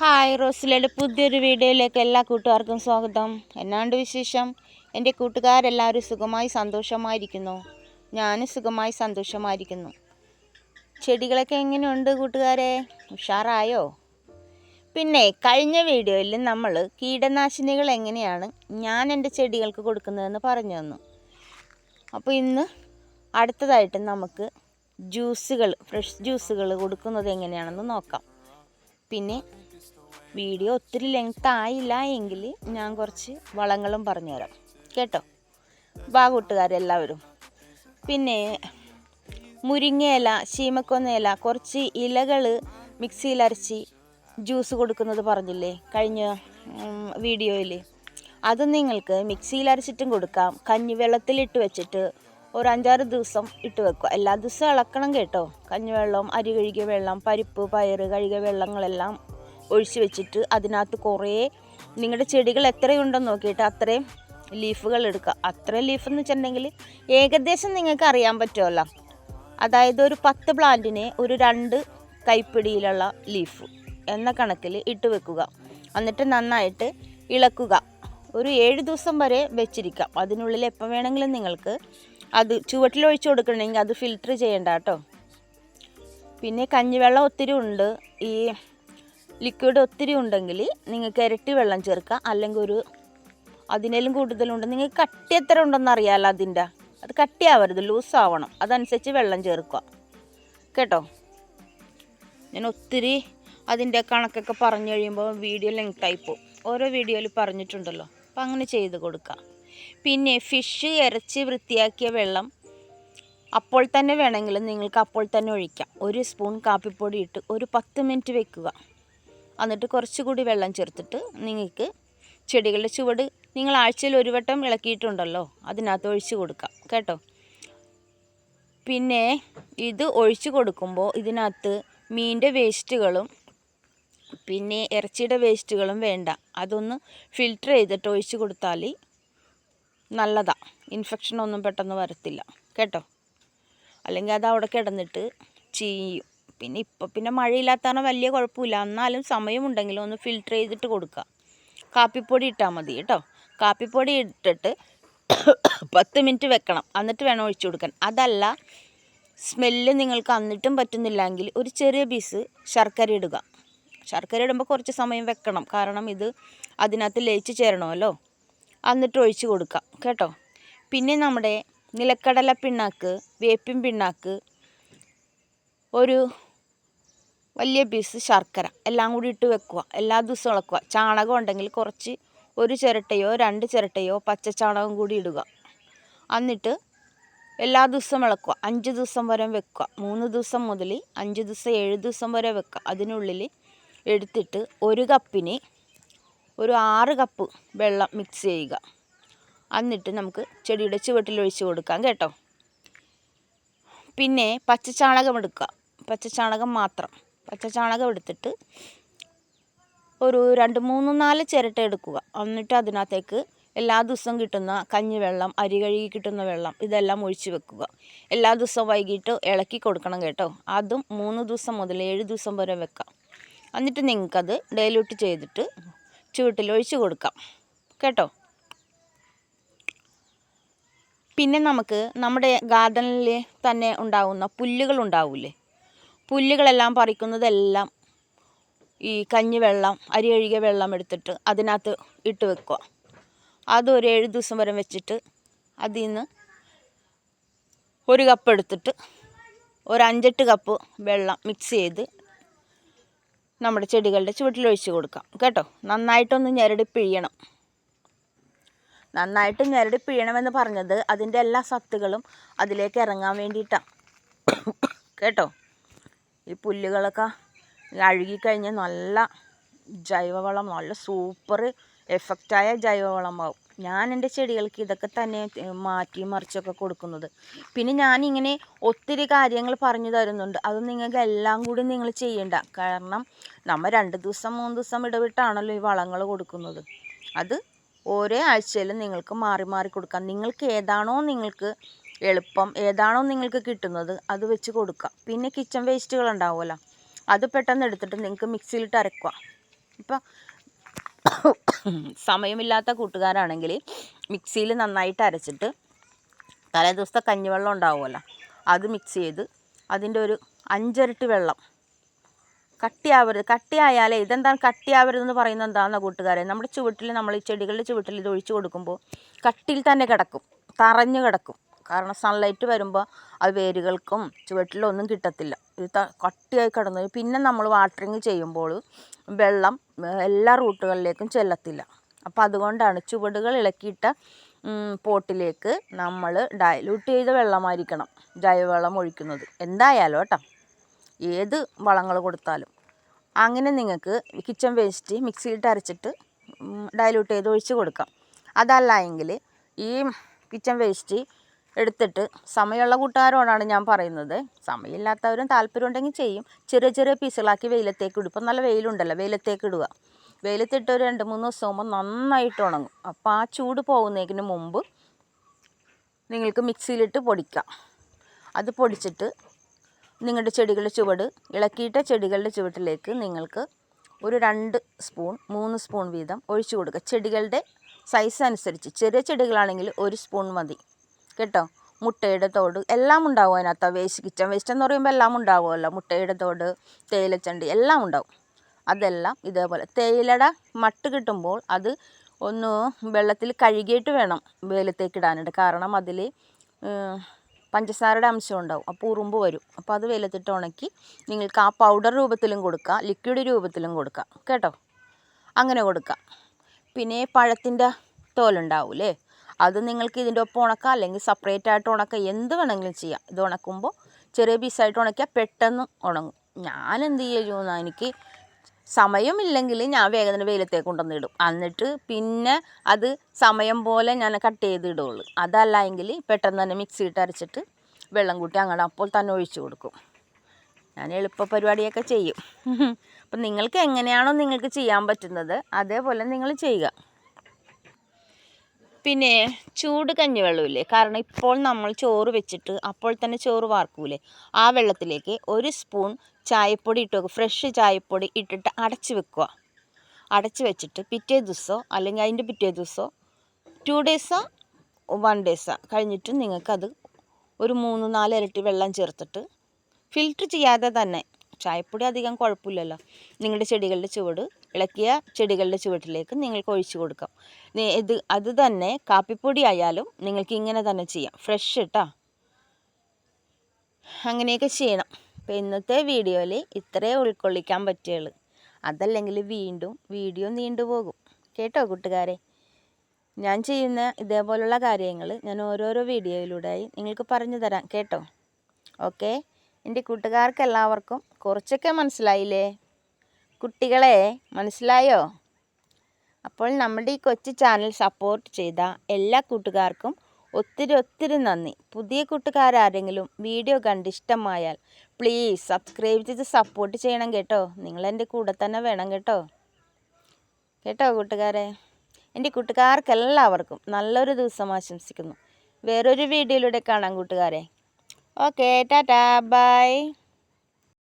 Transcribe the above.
Hi റോസിലയുടെ പുതിയൊരു വീഡിയോയിലേക്ക് എല്ലാ കൂട്ടുകാർക്കും സ്വാഗതം. എന്നാണ്ട് വിശേഷം? എന്റെ കൂട്ടുകാരെല്ലാവരും സുഖമായി സന്തോഷമായിരിക്കുന്നു. ഞാനും സുഖമായി സന്തോഷമായിരിക്കുന്നു. ചെടികളൊക്കെ എങ്ങനെയുണ്ട് കൂട്ടുകാരെ? ഉഷാറായോ? പിന്നെ കഴിഞ്ഞ വീഡിയോയിൽ നമ്മൾ കീടനാശിനികൾ എങ്ങനെയാണ് ഞാൻ എന്റെ ചെടികൾക്ക് കൊടുക്കുന്നതെന്ന് പറഞ്ഞു തന്നു. അപ്പോൾ ഇന്ന് അടുത്തതായിട്ട് നമുക്ക് ജ്യൂസുകൾ ഫ്രഷ് ജ്യൂസുകൾ കൊടുക്കുന്നത് എങ്ങനെയാണെന്ന് നോക്കാം. പിന്നെ വീഡിയോ ഒത്തിരി ലെങ്ത് ആയില്ല എങ്കിൽ ഞാൻ കുറച്ച് വളങ്ങളും പറഞ്ഞുതരാം. കേട്ടോ? വാ കൂട്ടുകാരെല്ലാവരും പിന്നെ മുരിങ്ങയില ശീമക്കൊന്നയില കുറച്ച് ഇലകൾ മിക്സിയിൽ അരച്ച് ജ്യൂസ് കൊടുക്കുന്നത് പറഞ്ഞില്ലേ കഴിഞ്ഞ വീഡിയോയിൽ അത് നിങ്ങൾക്ക് മിക്സിയിൽ അരച്ചിട്ടും കൊടുക്കാം. കഞ്ഞിവെള്ളത്തിലിട്ട് വെച്ചിട്ട് ഒരു അഞ്ചാറ് ദിവസം ഇട്ട് വെക്കുക. എല്ലാ ദിവസവും ഇളക്കണം കേട്ടോ. കഞ്ഞിവെള്ളം അരി കഴുകിയ വെള്ളം പരിപ്പ് പയറ് കഴുകിയ വെള്ളങ്ങളെല്ലാം ഒഴിച്ച് വെച്ചിട്ട് അതിനകത്ത് കുറേ നിങ്ങളുടെ ചെടികൾ എത്രയുണ്ടെന്ന് നോക്കിയിട്ട് അത്രയും ലീഫുകൾ എടുക്കുക. അത്രയും ലീഫ് എന്ന് വെച്ചിട്ടുണ്ടെങ്കിൽ ഏകദേശം നിങ്ങൾക്ക് അറിയാൻ പറ്റുമല്ലോ. അതായത് ഒരു പത്ത് പ്ലാന്റിനെ ഒരു രണ്ട് കൈപ്പിടിയിലുള്ള ലീഫ് എന്ന കണക്കിൽ ഇട്ട് വെക്കുക. എന്നിട്ട് നന്നായിട്ട് ഇളക്കുക. ഒരു ഏഴ് ദിവസം വരെ വെച്ചിരിക്കാം അതിനുള്ളിൽ എപ്പോൾ വേണമെങ്കിലും നിങ്ങൾക്ക് അത് ചുവട്ടിൽ ഒഴിച്ചു കൊടുക്കണമെങ്കിൽ അത് ഫിൽറ്റർ ചെയ്യേണ്ട കേട്ടോ. പിന്നെ കഞ്ഞിവെള്ളം ഒത്തിരി ഉണ്ട്. ഈ ലിക്വിഡ് ഒത്തിരി ഉണ്ടെങ്കിൽ നിങ്ങൾക്ക് ഇരട്ടി വെള്ളം ചേർക്കാം. അല്ലെങ്കിൽ ഒരു അതിനേലും കൂടുതലുണ്ട് നിങ്ങൾക്ക് കട്ടി എത്ര ഉണ്ടെന്ന് അറിയാമല്ലോ അതിന്റെ. അത് കട്ടിയാവരുത് ലൂസ് ആവണം. അതനുസരിച്ച് വെള്ളം ചേർക്കുക. കേട്ടോ? ഞാൻ ഒത്തിരി അതിന്റെ കണക്കൊക്കെ പറഞ്ഞു കഴിയുമ്പോൾ വീഡിയോ ലെങ്ത് പോകും. ഓരോ വീഡിയോയിൽ പറഞ്ഞിട്ടുണ്ടല്ലോ. അപ്പം അങ്ങനെ ചെയ്ത് കൊടുക്കുക. പിന്നെ ഫിഷ് ഇറച്ചി വൃത്തിയാക്കിയ വെള്ളം അപ്പോൾ തന്നെ വേണമെങ്കിൽ നിങ്ങൾക്ക് അപ്പോൾ തന്നെ ഒഴിക്കാം. ഒരു സ്പൂൺ കാപ്പിപ്പൊടി ഇട്ട് ഒരു പത്ത് മിനിറ്റ് വെക്കുക. എന്നിട്ട് കുറച്ചുകൂടി വെള്ളം ചേർത്തിട്ട് നിങ്ങൾക്ക് ചെടികളുടെ ചുവട് നിങ്ങൾ ആഴ്ചയിൽ ഒരു വട്ടം ഇളക്കിയിട്ടുണ്ടല്ലോ അതിനകത്ത് ഒഴിച്ചു കൊടുക്കാം കേട്ടോ? പിന്നെ ഇത് ഒഴിച്ചു കൊടുക്കുമ്പോൾ ഇതിനകത്ത് മീന്റെ വേസ്റ്റുകളും പിന്നെ ഇറച്ചിയുടെ വേസ്റ്റുകളും വേണ്ട അതൊന്ന് ഫിൽറ്റർ ചെയ്തിട്ട് ഒഴിച്ചു കൊടുത്താൽ നല്ലതാണ് ഇൻഫെക്ഷനൊന്നും പെട്ടെന്ന് വരത്തില്ല കേട്ടോ? അല്ലെങ്കിൽ അത് അവിടെ കിടന്നിട്ട് ചീയും. പിന്നെ ഇപ്പം പിന്നെ മഴയില്ലാത്തതാണ് വലിയ കുഴപ്പമില്ല. എന്നാലും സമയമുണ്ടെങ്കിൽ ഒന്ന് ഫിൽറ്റർ ചെയ്തിട്ട് കൊടുക്കുക. കാപ്പിപ്പൊടി ഇട്ടാൽ മതി കേട്ടോ. കാപ്പിപ്പൊടി ഇട്ടിട്ട് പത്ത് മിനിറ്റ് വെക്കണം. എന്നിട്ട് വേണം ഒഴിച്ചു കൊടുക്കാൻ. അതല്ല സ്മെല്ല് നിങ്ങൾക്ക് അന്നിട്ടും പറ്റുന്നില്ലെങ്കിൽ ഒരു ചെറിയ പീസ് ശർക്കര ഇടുക. ശർക്കര ഇടുമ്പോൾ കുറച്ച് സമയം വെക്കണം. കാരണം ഇത് അതിനകത്ത് ലയിച്ച് ചേരണമല്ലോ. എന്നിട്ട് ഒഴിച്ചു കൊടുക്കാം കേട്ടോ? പിന്നെ നമ്മുടെ നിലക്കടല പിണ്ണാക്ക് വേപ്പിൻ പിണ്ണാക്ക് ഒരു വലിയ പീസ് ശർക്കര എല്ലാം കൂടി ഇട്ട് വെക്കുക. എല്ലാ ദിവസവും ഇളക്കുക. ചാണകം ഉണ്ടെങ്കിൽ കുറച്ച് ഒരു ചിരട്ടയോ രണ്ട് ചിരട്ടയോ പച്ച ചാണകം കൂടി ഇടുക. എന്നിട്ട് എല്ലാ ദിവസവും ഇളക്കുക. അഞ്ച് ദിവസം വരെ വെക്കുക. മൂന്ന് ദിവസം മുതൽ അഞ്ച് ദിവസം ഏഴ് ദിവസം വരെ വെക്കുക. അതിനുള്ളിൽ എടുത്തിട്ട് ഒരു കപ്പിന് ഒരു ആറ് കപ്പ് വെള്ളം മിക്സ് ചെയ്യുക. എന്നിട്ട് നമുക്ക് ചെടിയുടെ ചുവട്ടിൽ ഒഴിച്ച് കൊടുക്കാം കേട്ടോ. പിന്നെ പച്ചച്ചാണകം എടുക്കുക. പച്ചച്ചാണകം മാത്രം. പച്ചച്ചാണകം എടുത്തിട്ട് ഒരു രണ്ട് മൂന്ന് നാല് ചിരട്ട എടുക്കുക. എന്നിട്ട് അതിനകത്തേക്ക് എല്ലാ ദിവസവും കിട്ടുന്ന കഞ്ഞി വെള്ളം അരി കഴുകി കിട്ടുന്ന വെള്ളം ഇതെല്ലാം ഒഴിച്ച് വെക്കുക. എല്ലാ ദിവസവും വൈകിട്ട് ഇളക്കി കൊടുക്കണം കേട്ടോ. അതും മൂന്ന് ദിവസം മുതൽ ഏഴ് ദിവസം വരെ വെക്കാം. എന്നിട്ട് നിങ്ങൾക്കത് ഡൈലൂട്ട് ചെയ്തിട്ട് ചുവട്ടിൽ ഒഴിച്ചു കൊടുക്കാം. കേട്ടോ? പിന്നെ നമുക്ക് നമ്മുടെ ഗാർഡനിൽ തന്നെ ഉണ്ടാവുന്ന പുല്ലുകൾ ഉണ്ടാവില്ലേ പുല്ലുകളെല്ലാം പറിക്കുന്നതെല്ലാം ഈ കഞ്ഞിവെള്ളം അരി കഴുകിയ വെള്ളം എടുത്തിട്ട് അതിനകത്ത് ഇട്ട് വെക്കുക. അത് ഒരു ഏഴ് ദിവസം വരെ വെച്ചിട്ട് അതിൽ നിന്ന് ഒരു കപ്പ് എടുത്തിട്ട് ഒരു അഞ്ചെട്ട് കപ്പ് വെള്ളം മിക്സ് ചെയ്ത് നമ്മുടെ ചെടികളുടെ ചുവട്ടിൽ ഒഴിച്ച് കൊടുക്കാം. കേട്ടോ? നന്നായിട്ടൊന്ന് ഞെരടി പിഴിയണം. നന്നായിട്ട് ഞെരടി പിഴിയണമെന്ന് പറഞ്ഞത് അതിന്റെ എല്ലാ സത്തുകളും അതിലേക്ക് ഇറങ്ങാൻ വേണ്ടിയിട്ടാണ് കേട്ടോ? ഈ പുല്ലുകളൊക്കെ അഴുകിക്കഴിഞ്ഞാൽ നല്ല ജൈവവളം നല്ല സൂപ്പർ എഫക്റ്റായ ജൈവവളമാവും. ഞാൻ എന്റെ ചെടികൾക്ക് ഇതൊക്കെ തന്നെ മാറ്റി മറിച്ചൊക്കെ കൊടുക്കുന്നത്. പിന്നെ ഞാനിങ്ങനെ ഒത്തിരി കാര്യങ്ങൾ പറഞ്ഞു തരുന്നുണ്ട്. അത് നിങ്ങൾക്ക് എല്ലാം കൂടി നിങ്ങൾ ചെയ്യണ്ട. കാരണം നമ്മൾ രണ്ട് ദിവസം മൂന്ന് ദിവസം ഇടവിട്ടാണല്ലോ ഈ വളങ്ങൾ കൊടുക്കുന്നത്. അത് ഓരോ ആഴ്ചയിലും നിങ്ങൾക്ക് മാറി മാറി കൊടുക്കാം. നിങ്ങൾക്ക് ഏതാണോ നിങ്ങൾക്ക് എളുപ്പം ഏതാണോ നിങ്ങൾക്ക് കിട്ടുന്നത് അത് വെച്ച് കൊടുക്കുക പിന്നെ കിച്ചൺ വേസ്റ്റുകൾ ഉണ്ടാവുമല്ലോ. അത് പെട്ടെന്ന് എടുത്തിട്ട് നിങ്ങൾക്ക് മിക്സിയിലിട്ട് അരക്കുക. ഇപ്പം സമയമില്ലാത്ത കൂട്ടുകാരാണെങ്കിൽ മിക്സിയിൽ നന്നായിട്ട് അരച്ചിട്ട് തലേ ദിവസത്തെ കഞ്ഞിവെള്ളം ഉണ്ടാവുമല്ലോ അത് മിക്സ് ചെയ്ത് അതിന്റെ ഒരു അഞ്ചരട്ടി വെള്ളം കട്ടിയാവരുത്. കട്ടിയായാലേ ഇതെന്താണ് കട്ടിയാവരുതെന്ന് പറയുന്നത് എന്താണെന്ന കൂട്ടുകാരെ? നമ്മുടെ ചുവട്ടിൽ നമ്മൾ ഈ ചെടികളുടെ ചുവട്ടിൽ ഇത് ഒഴിച്ചു കൊടുക്കുമ്പോൾ കട്ടിയിൽ തന്നെ കിടക്കും തറഞ്ഞു കിടക്കും. കാരണം സൺലൈറ്റ് വരുമ്പോൾ അത് വേരുകൾക്കും ചുവട്ടിലൊന്നും കിട്ടത്തില്ല. ഇത് കട്ടിയായി കിടന്നു. പിന്നെ നമ്മൾ വാട്ടറിങ് ചെയ്യുമ്പോൾ വെള്ളം എല്ലാ റൂട്ടുകളിലേക്കും ചെല്ലത്തില്ല. അപ്പോൾ അതുകൊണ്ടാണ് ചുവടുകൾ ഇളക്കിയിട്ട പോട്ടിലേക്ക് നമ്മൾ ഡയലൂട്ട് ചെയ്ത വെള്ളമായിരിക്കണം ജൈവവളം ഒഴിക്കുന്നത്. എന്തായാലും കേട്ടോ ഏത് വളങ്ങൾ കൊടുത്താലും. അങ്ങനെ നിങ്ങൾക്ക് കിച്ചൺ വേസ്റ്റ് മിക്സിയിട്ട് അരച്ചിട്ട് ഡയലൂട്ട് ചെയ്ത് ഒഴിച്ച് കൊടുക്കാം. അതല്ല എങ്കിൽ ഈ കിച്ചൺ വേസ്റ്റ് എടുത്തിട്ട് സമയമുള്ള കൂട്ടുകാരോടാണ് ഞാൻ പറയുന്നത്. സമയമില്ലാത്തവരും താല്പര്യം ഉണ്ടെങ്കിൽ ചെയ്യും. ചെറിയ ചെറിയ പീസുകളാക്കി വെയിലത്തേക്ക് ഇടും. ഇപ്പം നല്ല വെയിലുണ്ടല്ലോ വെയിലത്തേക്ക് ഇടുക. വെയിലത്തിട്ട് ഒരു രണ്ട് മൂന്ന് ദിവസം ആകുമ്പോൾ നന്നായിട്ട് ഉണങ്ങും. അപ്പോൾ ആ ചൂട് പോകുന്നതിന് മുമ്പ് നിങ്ങൾക്ക് മിക്സിയിലിട്ട് പൊടിക്കാം. അത് പൊടിച്ചിട്ട് നിങ്ങളുടെ ചെടികളുടെ ചുവട് ഇളക്കിയിട്ട ചെടികളുടെ ചുവട്ടിലേക്ക് നിങ്ങൾക്ക് ഒരു രണ്ട് സ്പൂൺ മൂന്ന് സ്പൂൺ വീതം ഒഴിച്ചു കൊടുക്കുക. ചെടികളുടെ സൈസ് അനുസരിച്ച്. ചെറിയ ചെടികളാണെങ്കിൽ ഒരു സ്പൂൺ മതി. കേട്ടോ? മുട്ടയുടെ തോട്. എല്ലാം ഉണ്ടാവും അതിനകത്ത്. വേസ്റ്റ് കിച്ചൺ വേസ്റ്റ് എന്ന് പറയുമ്പോൾ എല്ലാം ഉണ്ടാവുമല്ലോ. മുട്ടയുടെ തോട് തേയിലച്ചണ്ടി എല്ലാം ഉണ്ടാവും. അതെല്ലാം ഇതേപോലെ. തേയിലയുടെ മട്ട് കിട്ടുമ്പോൾ അത് ഒന്ന് വെള്ളത്തിൽ കഴുകിയിട്ട് വേണം വെയിലത്തേക്ക് ഇടാനായിട്ട്. കാരണം അതിൽ പഞ്ചസാരയുടെ അംശം ഉണ്ടാവും. അപ്പോൾ ഉറുമ്പ് വരും. അപ്പോൾ അത് വെയിലത്തിട്ട് ഉണക്കി നിങ്ങൾക്ക് ആ പൗഡർ രൂപത്തിലും കൊടുക്കാം. ലിക്വിഡ് രൂപത്തിലും കൊടുക്കാം. കേട്ടോ? അങ്ങനെ കൊടുക്കാം. പിന്നെ പഴത്തിന്റെ തോലുണ്ടാവൂലേ? അത് നിങ്ങൾക്ക് ഇതിന്റെ ഒപ്പം ഉണക്കാം അല്ലെങ്കിൽ സെപ്പറേറ്റ് ആയിട്ട് ഉണക്കാം എന്ത് വേണമെങ്കിലും ചെയ്യാം. ഇത് ഉണക്കുമ്പോൾ ചെറിയ പീസായിട്ട് ഉണക്കിയാൽ പെട്ടെന്ന് ഉണങ്ങും. ഞാൻ എന്ത് ചെയ്യുമെന്ന് എനിക്ക് സമയമില്ലെങ്കിൽ ഞാൻ വേഗം തന്നെ വെയിലത്തേക്ക് കൊണ്ടുവന്നിടും. എന്നിട്ട് പിന്നെ അത് സമയം പോലെ ഞാൻ കട്ട് ചെയ്ത് ഇടുകയുള്ളൂ അതല്ല എങ്കിൽ പെട്ടെന്ന് തന്നെ മിക്സിയിട്ട് അരച്ചിട്ട് വെള്ളം കൂട്ടി അങ്ങോട്ട് അപ്പോൾ തന്നെ ഒഴിച്ചു കൊടുക്കും. ഞാൻ എളുപ്പ പരിപാടിയൊക്കെ ചെയ്യും. അപ്പം നിങ്ങൾക്ക് എങ്ങനെയാണോ നിങ്ങൾക്ക് ചെയ്യാൻ പറ്റുന്നത് അതേപോലെ നിങ്ങൾ ചെയ്യുക. പിന്നെ ചൂട് കഞ്ഞി കഞ്ഞിവെള്ളമില്ലേ കാരണം ഇപ്പോൾ നമ്മൾ ചോറ് വെച്ചിട്ട് അപ്പോൾ തന്നെ ചോറ് വാർക്കൂലേ? ആ വെള്ളത്തിലേക്ക് ഒരു സ്പൂൺ ചായപ്പൊടി ഇട്ട് വെക്കുക. ഫ്രഷ് ചായപ്പൊടി ഇട്ടിട്ട് അടച്ച് വെക്കുക. അടച്ച് വെച്ചിട്ട് പിറ്റേ ദിവസമോ അല്ലെങ്കിൽ അതിന്റെ പിറ്റേ ദിവസമോ ടു ഡേയ്സോ വൺ ഡേയ്സോ കഴിഞ്ഞിട്ട് നിങ്ങൾക്കത് ഒരു മൂന്ന് നാല് ഇരട്ടി വെള്ളം ചേർത്തിട്ട് ഫിൽറ്റർ ചെയ്യാതെ തന്നെ. ചായപ്പൊടി അധികം കുഴപ്പമില്ലല്ലോ. നിങ്ങളുടെ ചെടികളുടെ ചുവട് ഇളക്കിയ ചെടികളുടെ ചുവട്ടിലേക്ക് നിങ്ങൾക്ക് ഒഴിച്ചു കൊടുക്കാം. ഇത് അത് തന്നെ കാപ്പിപ്പൊടി ആയാലും നിങ്ങൾക്ക് ഇങ്ങനെ തന്നെ ചെയ്യാം. ഫ്രഷ് ഇട്ടാ അങ്ങനെയൊക്കെ ചെയ്യണം. അപ്പോൾ ഇന്നത്തെ വീഡിയോയിൽ ഇത്രേ ഉൾക്കൊള്ളിക്കാൻ പറ്റുള്ളൂ അതല്ലെങ്കിൽ വീണ്ടും വീഡിയോ നീണ്ടുപോകും കേട്ടോ കൂട്ടുകാരെ? ഞാൻ ചെയ്യുന്ന ഇതേപോലുള്ള കാര്യങ്ങൾ ഞാൻ ഓരോരോ വീഡിയോയിലൂടെയായി നിങ്ങൾക്ക് പറഞ്ഞു തരാം. കേട്ടോ? ഓക്കെ? എന്റെ കൂട്ടുകാർക്ക് എല്ലാവർക്കും കുറച്ചൊക്കെ മനസ്സിലായില്ലേ? കുട്ടികളെ മനസ്സിലായോ? അപ്പോൾ നമ്മുടെ ഈ കൊച്ചു ചാനൽ സപ്പോർട്ട് ചെയ്ത എല്ലാ കൂട്ടുകാർക്കും ഒത്തിരി ഒത്തിരി നന്ദി. പുതിയ കൂട്ടുകാരാരെങ്കിലും വീഡിയോ കണ്ട് ഇഷ്ടമായാൽ പ്ലീസ് സബ്സ്ക്രൈബ് ചെയ്ത് സപ്പോർട്ട് ചെയ്യണം കേട്ടോ. നിങ്ങളെന്റെ കൂടെ തന്നെ വേണം കേട്ടോ. കേട്ടോ കൂട്ടുകാരെ? എന്റെ കൂട്ടുകാർക്ക് എല്ലാവർക്കും നല്ലൊരു ദിവസം ആശംസിക്കുന്നു. വേറൊരു വീഡിയോയിലൂടെ കാണാം കൂട്ടുകാരെ. Okay tata bye